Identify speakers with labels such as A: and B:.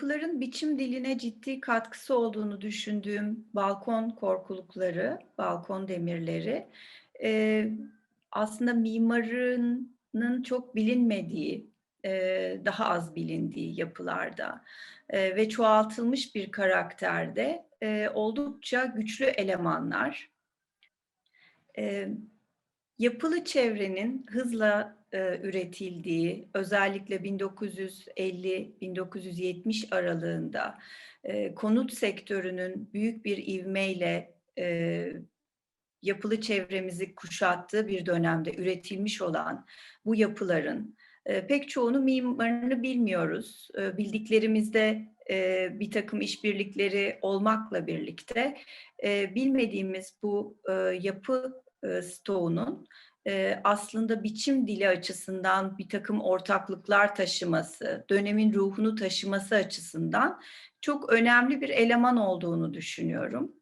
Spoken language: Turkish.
A: yapıların biçim diline ciddi katkısı olduğunu düşündüğüm balkon korkulukları, balkon demirleri, eee, aslında mimarının çok bilinmediği, eee, daha az bilindiği yapılarda, eee, ve çoğaltılmış bir karakterde, eee, oldukça güçlü elemanlar. Emm, yapılı çevrenin hızla, eee, üretildiği, özellikle 1950-1970 aralığında, eee, konut sektörünün büyük bir ivmeyle, eee, yapılı çevremizi kuşattığı bir dönemde üretilmiş olan bu yapıların, eee, pek çoğunu mimarını bilmiyoruz. Eee, bildiklerimizde, eee, birtakım işbirlikleri olmakla birlikte, eee, bilmediğimiz bu, eee, yapı, eee, stoğunun, eee, aslında biçim dili açısından birtakım ortaklıklar taşıması, dönemin ruhunu taşıması açısından çok önemli bir eleman olduğunu düşünüyorum.